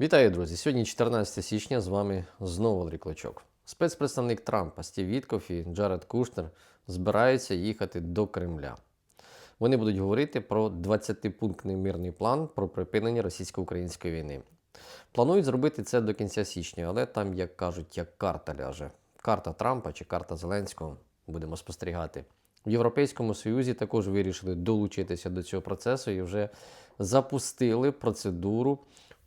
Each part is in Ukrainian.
Вітаю, друзі! Сьогодні 14 січня. З вами знову Андрій Клочок. Спецпредставник Трампа Стів Вітков і Джаред Кушнер збираються їхати до Кремля. Вони будуть говорити про 20-пунктний мирний план про припинення російсько-української війни. Планують зробити це до кінця січня, але там, як кажуть, як карта ляже. Карта Трампа чи карта Зеленського будемо спостерігати. В Європейському Союзі також вирішили долучитися до цього процесу і вже запустили процедуру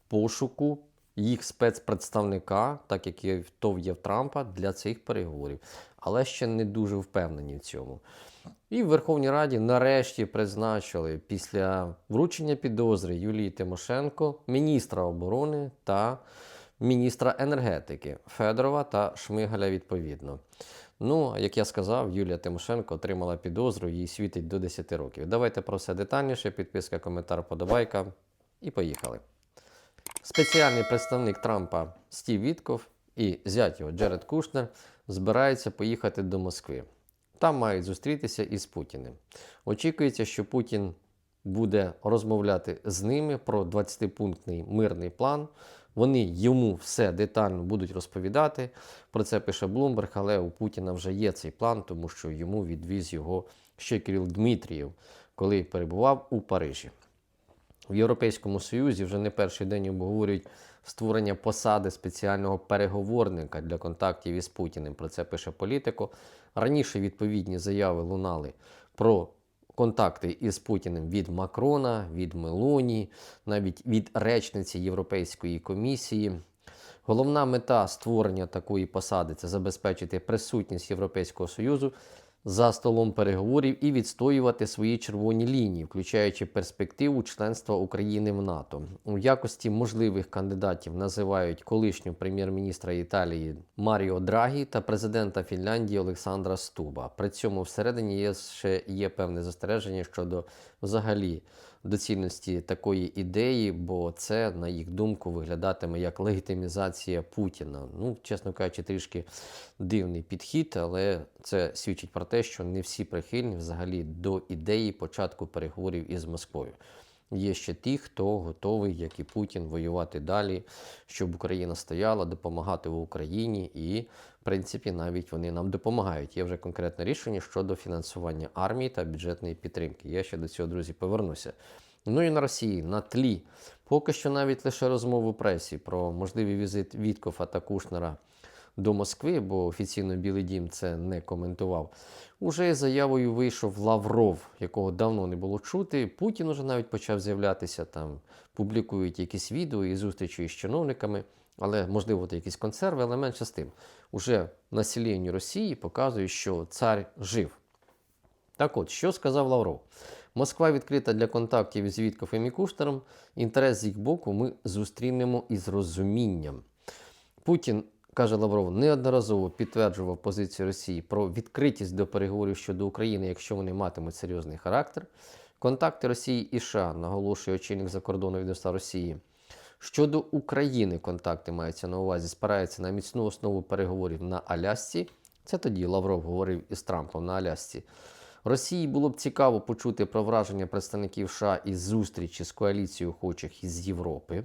пошуку їх спецпредставника, так як то є в Трампа, для цих переговорів. Але ще не дуже впевнені в цьому. І в Верховній Раді нарешті призначили після вручення підозри Юлії Тимошенко міністра оборони та міністра енергетики Федорова та Шмигаля відповідно. Ну, як я сказав, Юлія Тимошенко отримала підозру, їй світить до 10 років. Давайте про все детальніше. Підписка, коментар, подобайка. І поїхали. Спеціальний представник Трампа Стів Вітков і зять його Джеред Кушнер збираються поїхати до Москви. Там мають зустрітися із Путіним. Очікується, що Путін буде розмовляти з ними про 20-пунктний мирний план. Вони йому все детально будуть розповідати. Про це пише Блумберг, але у Путіна вже є цей план, тому що йому відвіз його ще Кирил Дмитрієв, коли перебував у Парижі. В Європейському Союзі вже не перший день обговорюють створення посади спеціального переговорника для контактів із Путіним. Про це пише політико. Раніше відповідні заяви лунали про контакти із Путіним від Макрона, від Мелоні, навіть від речниці Європейської комісії. Головна мета створення такої посади це забезпечити присутність Європейського Союзу за столом переговорів і відстоювати свої червоні лінії, включаючи перспективу членства України в НАТО. У якості можливих кандидатів називають колишнього прем'єр-міністра Італії Маріо Драгі та президента Фінляндії Олександра Стуба. При цьому всередині є ще є певне застереження щодо взагалі доцільності такої ідеї, бо це, на їх думку, виглядатиме як легітимізація Путіна. Ну, чесно кажучи, трішки дивний підхід, але це свідчить про те, що не всі прихильні взагалі до ідеї початку переговорів із Москвою. Є ще ті, хто готовий, як і Путін, воювати далі, щоб Україна стояла, допомагати в Україні, і, в принципі, навіть вони нам допомагають. Є вже конкретне рішення щодо фінансування армії та бюджетної підтримки. Я ще до цього, друзі, повернуся. Ну і на Росії на тлі. Поки що навіть лише розмову пресі про можливий візит Віткофа та Кушнера до Москви, бо офіційно Білий Дім це не коментував. Уже заявою вийшов Лавров, якого давно не було чути. Путін уже навіть почав з'являтися там, публікують якісь відео і зустрічі з чиновниками, але можливо це якісь консерви, але менше з тим. Уже населенню Росії показують, що цар жив. Так от, що сказав Лавров? Москва відкрита для контактів із Віткофом і Куштером. Інтерес з їх боку ми зустрінемо із розумінням. Путін, каже Лавров, неодноразово підтверджував позицію Росії про відкритість до переговорів щодо України, якщо вони матимуть серйозний характер. Контакти Росії і США, наголошує очільник закордонного відомства Росії. Щодо України, контакти маються на увазі, спираються на міцну основу переговорів на Алясці. Це тоді Лавров говорив із Трампом на Алясці. Росії було б цікаво почути про враження представників США із зустрічі з коаліцією охочих із Європи.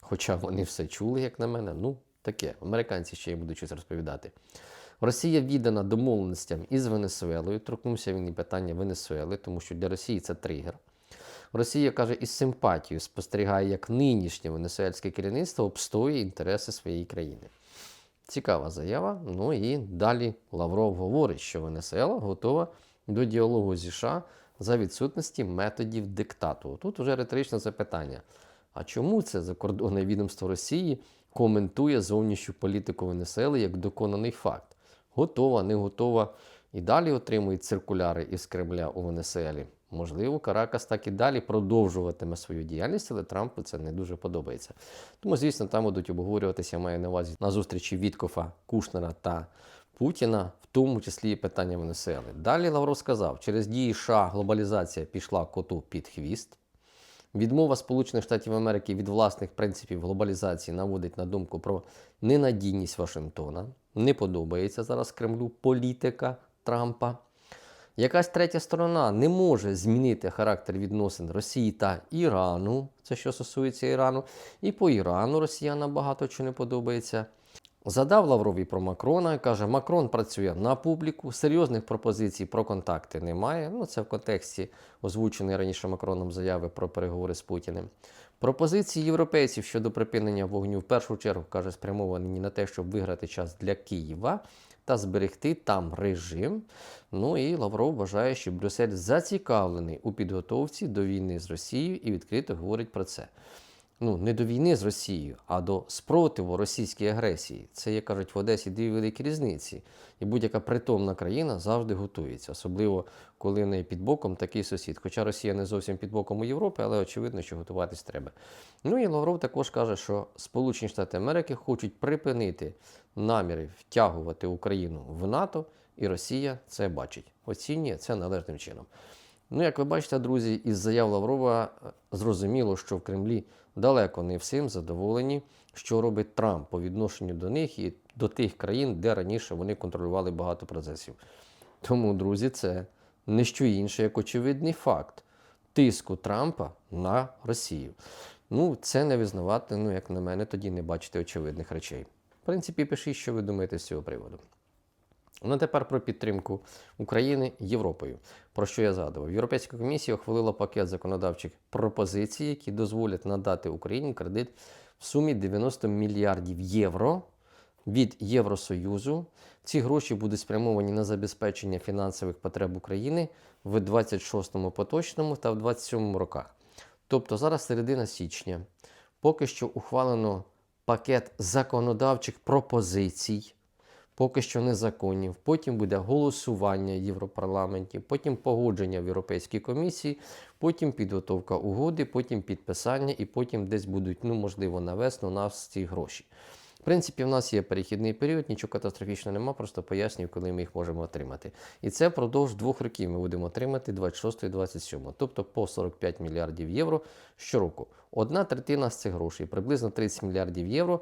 Хоча вони все чули, як на мене. Ну, таке. Американці ще й будуть щось розповідати. Росія віддана домовленостям із Венесуелою. Торкнувся він і питання Венесуели, тому що для Росії це тригер. Росія каже, із симпатією спостерігає, як нинішнє венесуельське керівництво обстоює інтереси своєї країни. Цікава заява. Ну і далі Лавров говорить, що Венесуела готова до діалогу зі США за відсутності методів диктату. Тут вже риторичне запитання. А чому це закордонне відомство Росії коментує зовнішню політику Венесуели як доконаний факт? Готова, не готова. І далі отримують циркуляри із Кремля у Венесуелі. Можливо, Каракас так і далі продовжуватиме свою діяльність, але Трампу це не дуже подобається. Тому, звісно, там будуть обговорюватися, я маю на увазі на зустрічі Віткофа, Кушнера та Путіна, в тому числі і питання Венесуели. Далі Лавров сказав, через дії США глобалізація пішла коту під хвіст. Відмова Сполучених Штатів Америки від власних принципів глобалізації наводить на думку про ненадійність Вашингтона. Не подобається зараз Кремлю політика Трампа. якась третя сторона не може змінити характер відносин Росії та Ірану, це що стосується Ірану, і по Ірану росіянам багато чого не подобається. Задав Лаврові про Макрона каже, Макрон працює на публіку, серйозних пропозицій про контакти немає. Ну, це в контексті озвученої раніше Макроном заяви про переговори з Путіним. Пропозиції європейців щодо припинення вогню в першу чергу каже спрямовані на те, щоб виграти час для Києва та зберегти там режим. Ну і Лавров вважає, що Брюссель зацікавлений у підготовці до війни з Росією і відкрито говорить про це. Ну, не до війни з Росією, а до спротиву російській агресії. Це, як кажуть, в Одесі дві великі різниці. І будь-яка притомна країна завжди готується, особливо коли в неї під боком такий сусід. Хоча Росія не зовсім під боком у Європи, але очевидно, що готуватись треба. Ну і Лавров також каже, що Сполучені Штати Америки хочуть припинити наміри втягувати Україну в НАТО, і Росія це бачить. Оцінює це належним чином. Ну, як ви бачите, друзі, із заяв Лаврова е, зрозуміло, що в Кремлі далеко не всім задоволені, що робить Трамп по відношенню до них і до тих країн, де раніше вони контролювали багато процесів. Тому, друзі, це не що інше, як очевидний факт тиску Трампа на Росію. Ну, це не визнавати, ну, як на мене, тоді не бачити очевидних речей. В принципі, пишіть, що ви думаєте з цього приводу. Ну, тепер про підтримку України Європою. Про що я згадував? Європейська комісія ухвалила пакет законодавчих пропозицій, які дозволять надати Україні кредит в сумі 90 мільярдів євро від Євросоюзу. Ці гроші будуть спрямовані на забезпечення фінансових потреб України в 26-му поточному та в 27-му роках. Тобто зараз середина січня. Поки що ухвалено пакет законодавчих пропозицій поки що незаконні. Потім буде голосування в Європарламенті, потім погодження в Європейській комісії, потім підготовка угоди, потім підписання і потім десь будуть, ну можливо, на весну у нас ці гроші. В принципі, в нас є перехідний період, нічого катастрофічного нема, просто пояснюю, коли ми їх можемо отримати. І це впродовж двох років ми будемо отримати 26 і 27, тобто по 45 мільярдів євро щороку. Одна третина з цих грошей, приблизно 30 мільярдів євро,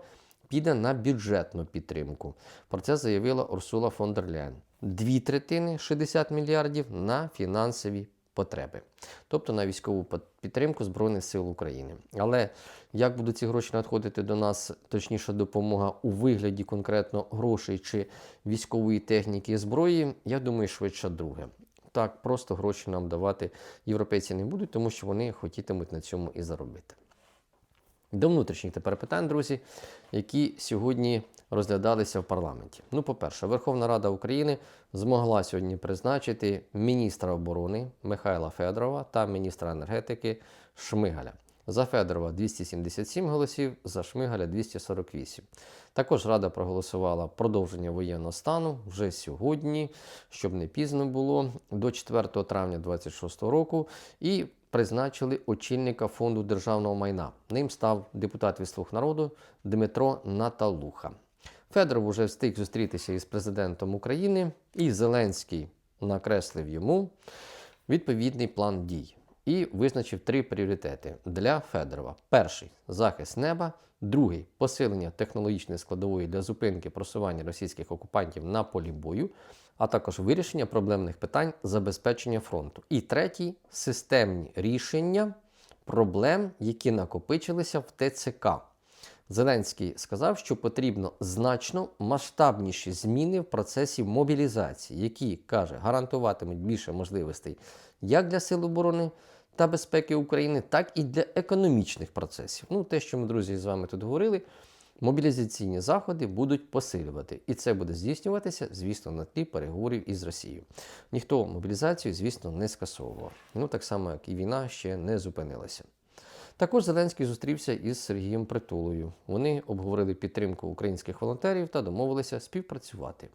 піде на бюджетну підтримку. Про це заявила Урсула фон дер Ляйн. Дві третини 60 мільярдів на фінансові потреби, тобто на військову підтримку Збройних сил України. Але як будуть ці гроші надходити до нас, точніше, допомога у вигляді конкретно грошей чи військової техніки і зброї, я думаю, швидше друге. Так, просто гроші нам давати європейці не будуть, тому що вони хотітимуть на цьому і заробити. До внутрішніх тепер питань, друзі, які сьогодні розглядалися в парламенті. Ну, по-перше, Верховна Рада України змогла сьогодні призначити міністра оборони Михайла Федорова та міністра енергетики Шмигаля. За Федорова 277 голосів, за Шмигаля 248. Також Рада проголосувала продовження воєнного стану вже сьогодні, щоб не пізно було, до 4 травня 2026 року. І призначили очільника фонду державного майна. Ним став депутат від «Слуг народу Дмитро Наталуха. Федоров уже встиг зустрітися із президентом України, і Зеленський накреслив йому відповідний план дій і визначив три пріоритети для Федорова: перший захист неба, другий посилення технологічної складової для зупинки просування російських окупантів на полі бою а також вирішення проблемних питань забезпечення фронту. І третій системні рішення проблем, які накопичилися в ТЦК. Зеленський сказав, що потрібно значно масштабніші зміни в процесі мобілізації, які каже, гарантуватимуть більше можливостей як для Сил оборони та безпеки України, так і для економічних процесів. Ну, те, що ми, друзі, з вами тут говорили мобілізаційні заходи будуть посилювати. І це буде здійснюватися, звісно, на тлі переговорів із Росією. Ніхто мобілізацію, звісно, не скасовував. Ну так само, як і війна ще не зупинилася. Також Зеленський зустрівся із Сергієм Притулою. Вони обговорили підтримку українських волонтерів та домовилися співпрацювати.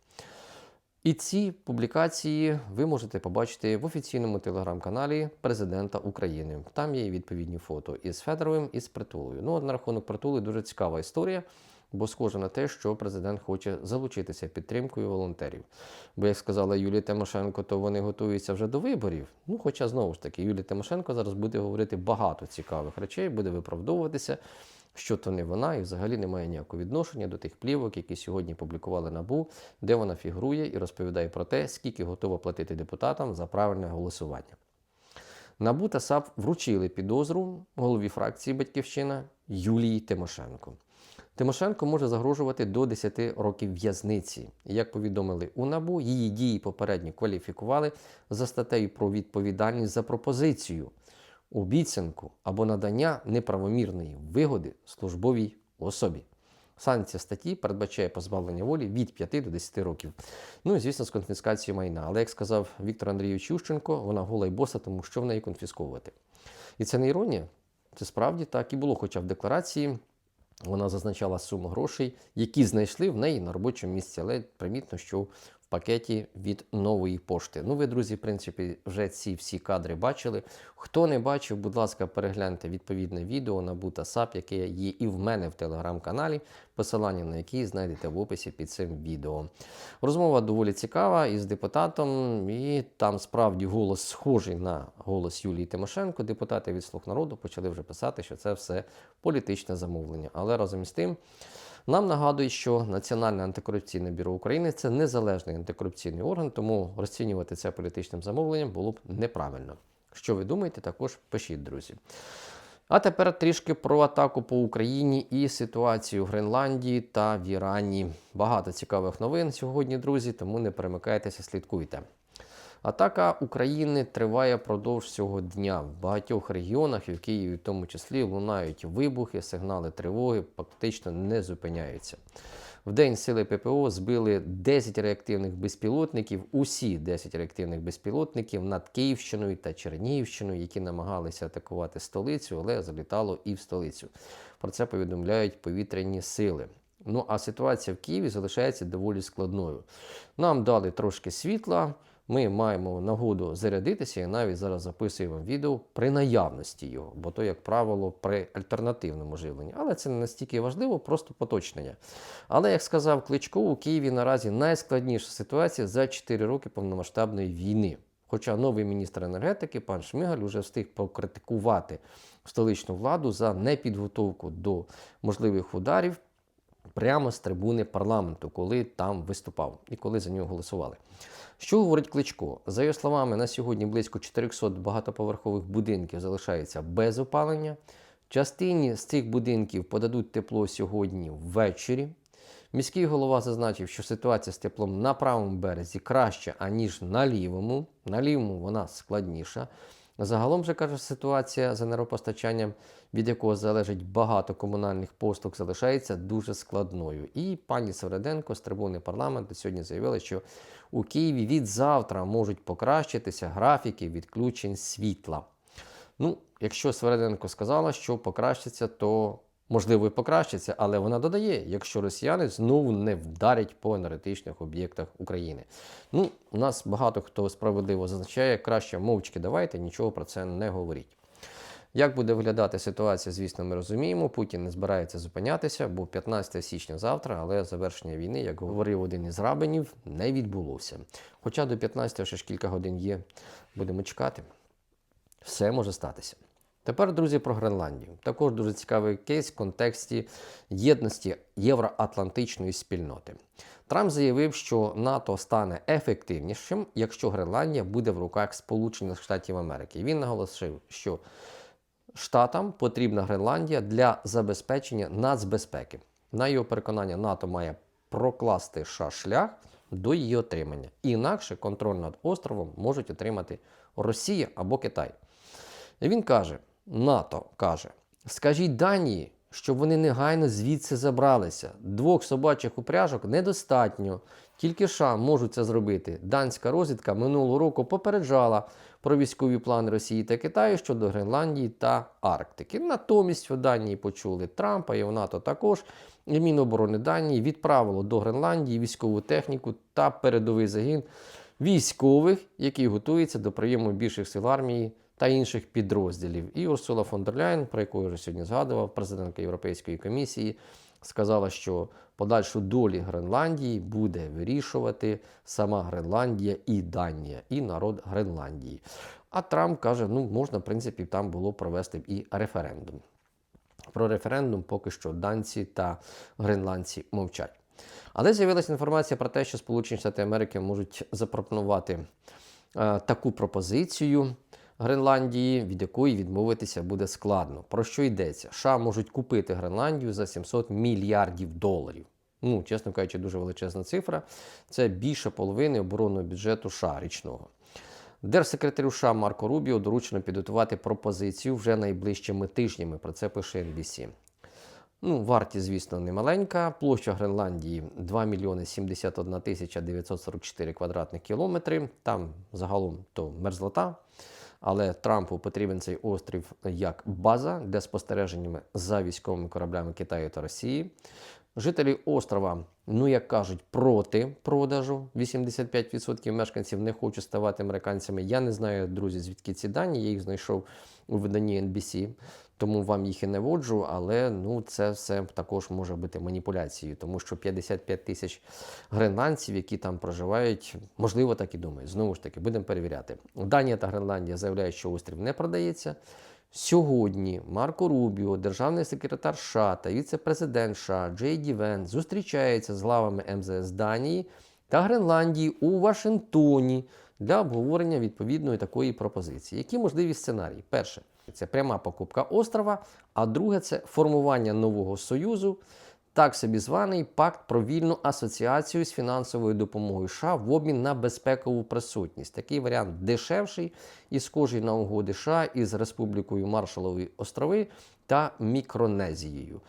І ці публікації ви можете побачити в офіційному телеграм-каналі Президента України. Там є відповідні фото із Федоровим і з притулою. Ну, на рахунок притули дуже цікава історія, бо схоже на те, що президент хоче залучитися підтримкою волонтерів. Бо, як сказала Юлія Тимошенко, то вони готуються вже до виборів. Ну, хоча знову ж таки, Юлія Тимошенко зараз буде говорити багато цікавих речей, буде виправдовуватися. Що то не вона і взагалі не має ніякого відношення до тих плівок, які сьогодні публікували НАБУ, де вона фігурує і розповідає про те, скільки готова платити депутатам за правильне голосування. НАБУ та САП вручили підозру голові фракції Батьківщина Юлії Тимошенко. Тимошенко може загрожувати до 10 років в'язниці. Як повідомили у НАБУ, її дії попередньо кваліфікували за статтею про відповідальність за пропозицію, обіцянку або надання неправомірної вигоди службовій особі. Санкція статті передбачає позбавлення волі від 5 до 10 років. Ну і звісно, з конфіскацією майна. Але як сказав Віктор Андрійович Ющенко, вона гола й боса, тому що в неї конфісковувати. І це не іронія. Це справді так і було, хоча в декларації вона зазначала суму грошей, які знайшли в неї на робочому місці, але примітно, що пакеті від нової пошти. Ну, ви, друзі, в принципі, вже ці всі кадри бачили. Хто не бачив, будь ласка, перегляньте відповідне відео на САП, яке є і в мене в телеграм-каналі, посилання на який знайдете в описі під цим відео. Розмова доволі цікава із депутатом, і там справді голос схожий на голос Юлії Тимошенко. Депутати від «Слуг народу почали вже писати, що це все політичне замовлення. Але разом із тим. Нам нагадують, що Національне антикорупційне бюро України це незалежний антикорупційний орган, тому розцінювати це політичним замовленням було б неправильно. Що ви думаєте, також пишіть, друзі. А тепер трішки про атаку по Україні і ситуацію в Гренландії та в Ірані. Багато цікавих новин сьогодні, друзі, тому не перемикайтеся, слідкуйте. Атака України триває продовж цього дня. В багатьох регіонах, і в Києві в тому числі, лунають вибухи, сигнали тривоги, фактично не зупиняються. В день сили ППО збили 10 реактивних безпілотників, усі 10 реактивних безпілотників над Київщиною та Чернігівщиною, які намагалися атакувати столицю, але залітало і в столицю. Про це повідомляють повітряні сили. Ну а ситуація в Києві залишається доволі складною. Нам дали трошки світла. Ми маємо нагоду зарядитися і навіть зараз записуємо відео при наявності його, бо то, як правило, при альтернативному живленні. Але це не настільки важливо, просто поточнення. Але як сказав Кличко, у Києві наразі найскладніша ситуація за 4 роки повномасштабної війни. Хоча новий міністр енергетики пан Шмигаль уже встиг покритикувати столичну владу за непідготовку до можливих ударів прямо з трибуни парламенту, коли там виступав і коли за нього голосували. Що говорить Кличко? За його словами, на сьогодні близько 400 багатоповерхових будинків залишається без опалення. Частині з цих будинків подадуть тепло сьогодні ввечері. Міський голова зазначив, що ситуація з теплом на правому березі краща, аніж на лівому. На лівому вона складніша. Загалом же каже, ситуація з енергопостачанням, від якого залежить багато комунальних послуг, залишається дуже складною. І пані Свереденко з трибуни парламенту сьогодні заявила, що у Києві від завтра можуть покращитися графіки відключень світла. Ну, якщо Свереденко сказала, що покращиться, то можливо і покращиться, але вона додає, якщо росіяни знову не вдарять по енергетичних об'єктах України. Ну, у нас багато хто справедливо зазначає, краще мовчки давайте, нічого про це не говоріть. Як буде виглядати ситуація, звісно, ми розуміємо. Путін не збирається зупинятися, бо 15 січня завтра, але завершення війни, як говорив один із рабинів, не відбулося. Хоча до 15 ще ж кілька годин є, будемо чекати. Все може статися. Тепер, друзі, про Гренландію. Також дуже цікавий кейс в контексті єдності євроатлантичної спільноти. Трамп заявив, що НАТО стане ефективнішим, якщо Гренландія буде в руках Сполучених Штатів Америки. Він наголосив, що Штатам потрібна Гренландія для забезпечення нацбезпеки. На його переконання, НАТО має прокласти США шлях до її отримання. Інакше контроль над островом можуть отримати Росія або Китай. Він каже: НАТО каже: скажіть Данії, щоб вони негайно звідси забралися. Двох собачих упряжок недостатньо. Тільки США можуть це зробити. Данська розвідка минулого року попереджала про військові плани Росії та Китаю щодо Гренландії та Арктики. Натомість у Данії почули Трампа і в НАТО також. І Міноборони Данії відправило до Гренландії військову техніку та передовий загін військових, які готуються до прийому більших сил армії та інших підрозділів. І Урсула фон дер Ляйн, про яку я вже сьогодні згадував, президентка Європейської комісії, сказала, що подальшу долі Гренландії буде вирішувати сама Гренландія і Данія, і народ Гренландії. А Трамп каже, ну можна, в принципі, там було провести і референдум. Про референдум поки що данці та гренландці мовчать. Але з'явилася інформація про те, що Сполучені Штати Америки можуть запропонувати е, таку пропозицію Гренландії, від якої відмовитися буде складно. Про що йдеться? США можуть купити Гренландію за 700 мільярдів доларів. Ну, чесно кажучи, дуже величезна цифра. Це більше половини оборонного бюджету США річного. Держсекретарю США Марко Рубіо доручено підготувати пропозицію вже найближчими тижнями. Про це пише NBC. Ну, вартість, звісно, не маленька. Площа Гренландії 2 мільйони 71 тисяча 944 квадратних кілометри. Там загалом то мерзлота. Але Трампу потрібен цей острів як база для спостереження за військовими кораблями Китаю та Росії. Жителі острова, ну як кажуть, проти продажу. 85% мешканців не хочуть ставати американцями. Я не знаю, друзі, звідки ці дані. Я їх знайшов у виданні NBC, тому вам їх і не воджу, але ну це все також може бути маніпуляцією, тому що 55 тисяч гренландців, які там проживають, можливо, так і думають. Знову ж таки, будемо перевіряти. Данія та Гренландія заявляють, що острів не продається. Сьогодні Марко Рубіо, державний секретар США та віце-президент США Джей Ді Вен зустрічаються з главами МЗС Данії та Гренландії у Вашингтоні для обговорення відповідної такої пропозиції. Які можливі сценарії? Перше це пряма покупка острова, а друге це формування нового союзу. Так собі званий пакт про вільну асоціацію з фінансовою допомогою США в обмін на безпекову присутність. Такий варіант дешевший і схожий на угоди США із Республікою Маршалові острови та Мікронезією.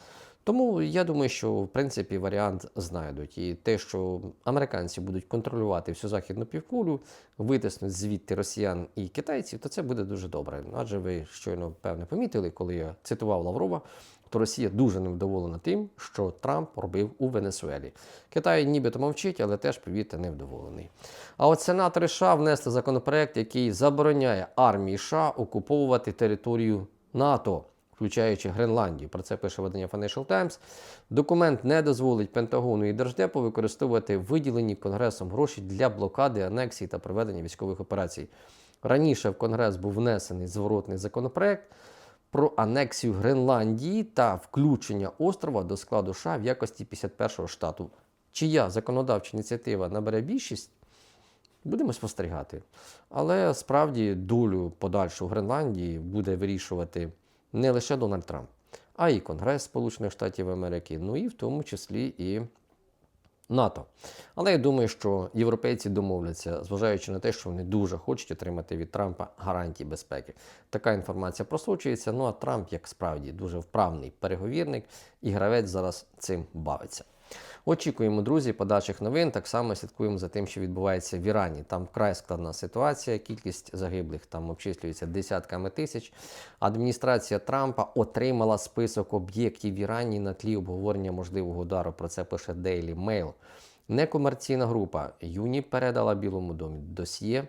Тому я думаю, що в принципі варіант знайдуть. І те, що американці будуть контролювати всю західну півкулю, витиснуть звідти росіян і китайців, то це буде дуже добре. Адже ви щойно певне помітили, коли я цитував Лаврова, то Росія дуже невдоволена тим, що Трамп робив у Венесуелі. Китай нібито мовчить, але теж, повірте, невдоволений. А от сенатори США внесли законопроект, який забороняє армії США окуповувати територію НАТО. Включаючи Гренландію, про це пише видання Financial Times. Документ не дозволить Пентагону і Держдепу використовувати виділені Конгресом гроші для блокади, анексії та проведення військових операцій. Раніше в Конгрес був внесений зворотний законопроект про анексію Гренландії та включення острова до складу США в якості 51-го штату. Чия законодавча ініціатива набере більшість? Будемо спостерігати. Але справді долю подальшу Гренландії буде вирішувати не лише Дональд Трамп, а і Конгрес Сполучених Штатів Америки, ну і в тому числі і НАТО. Але я думаю, що європейці домовляться, зважаючи на те, що вони дуже хочуть отримати від Трампа гарантії безпеки. Така інформація просочується. Ну а Трамп, як справді, дуже вправний переговірник і гравець зараз цим бавиться. Очікуємо, друзі, подальших новин. Так само слідкуємо за тим, що відбувається в Ірані. Там вкрай складна ситуація. Кількість загиблих там обчислюється десятками тисяч. Адміністрація Трампа отримала список об'єктів в Ірані на тлі обговорення можливого удару. Про це пише Daily Mail. Некомерційна група Юні передала Білому домі досьє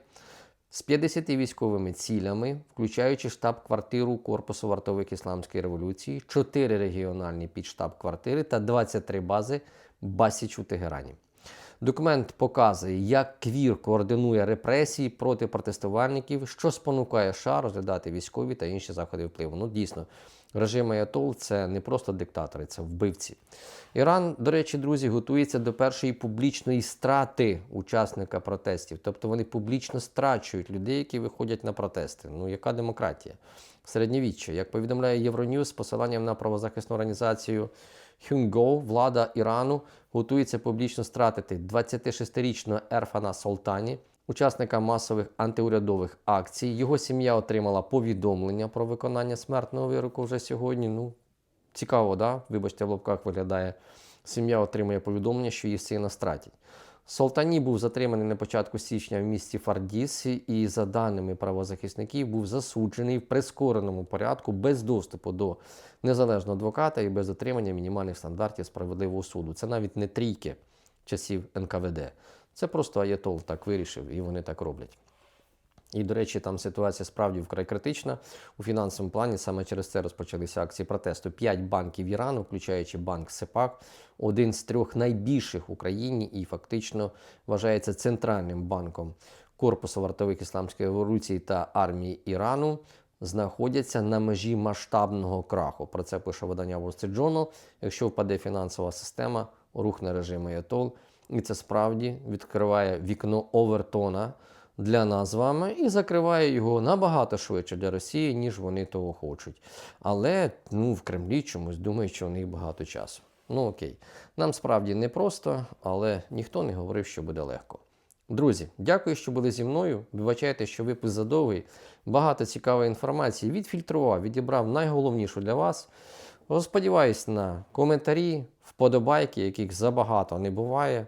з 50 військовими цілями, включаючи штаб-квартиру Корпусу вартових ісламської революції, 4 регіональні підштаб-квартири та 23 бази Басіч у Тегерані. Документ показує, як Квір координує репресії проти протестувальників, що спонукає США розглядати військові та інші заходи впливу. Ну, дійсно, режим Аятол – це не просто диктатори, це вбивці. Іран, до речі, друзі, готується до першої публічної страти учасника протестів. Тобто вони публічно страчують людей, які виходять на протести. Ну, яка демократія? Середньовіччя, як повідомляє Євроньюз з посиланням на правозахисну організацію. Хюнго, влада Ірану, готується публічно стратити 26-річного Ерфана Солтані, учасника масових антиурядових акцій. Його сім'я отримала повідомлення про виконання смертного вироку вже сьогодні. Ну, цікаво, да? Вибачте, в лобках виглядає. Сім'я отримує повідомлення, що її сина стратять. Солтані був затриманий на початку січня в місті Фардіс і, за даними правозахисників, був засуджений в прискореному порядку без доступу до незалежного адвоката і без отримання мінімальних стандартів справедливого суду. Це навіть не трійки часів НКВД. Це просто Аятол так вирішив, і вони так роблять. І, до речі, там ситуація справді вкрай критична. У фінансовому плані саме через це розпочалися акції протесту. П'ять банків Ірану, включаючи банк СЕПАК, один з трьох найбільших в Україні і фактично вважається центральним банком Корпусу вартових ісламської революції та армії Ірану. знаходяться на межі масштабного краху. Про це пише видання Wall Journal. Якщо впаде фінансова система, рухне режим Аятол. І це справді відкриває вікно Овертона для нас з вами і закриває його набагато швидше для Росії, ніж вони того хочуть. Але ну, в Кремлі чомусь думають, що у них багато часу. Ну окей, нам справді непросто, але ніхто не говорив, що буде легко. Друзі, дякую, що були зі мною. Вибачайте, що випуск задовгий. Багато цікавої інформації відфільтрував, відібрав найголовнішу для вас. Сподіваюсь на коментарі, вподобайки, яких забагато не буває.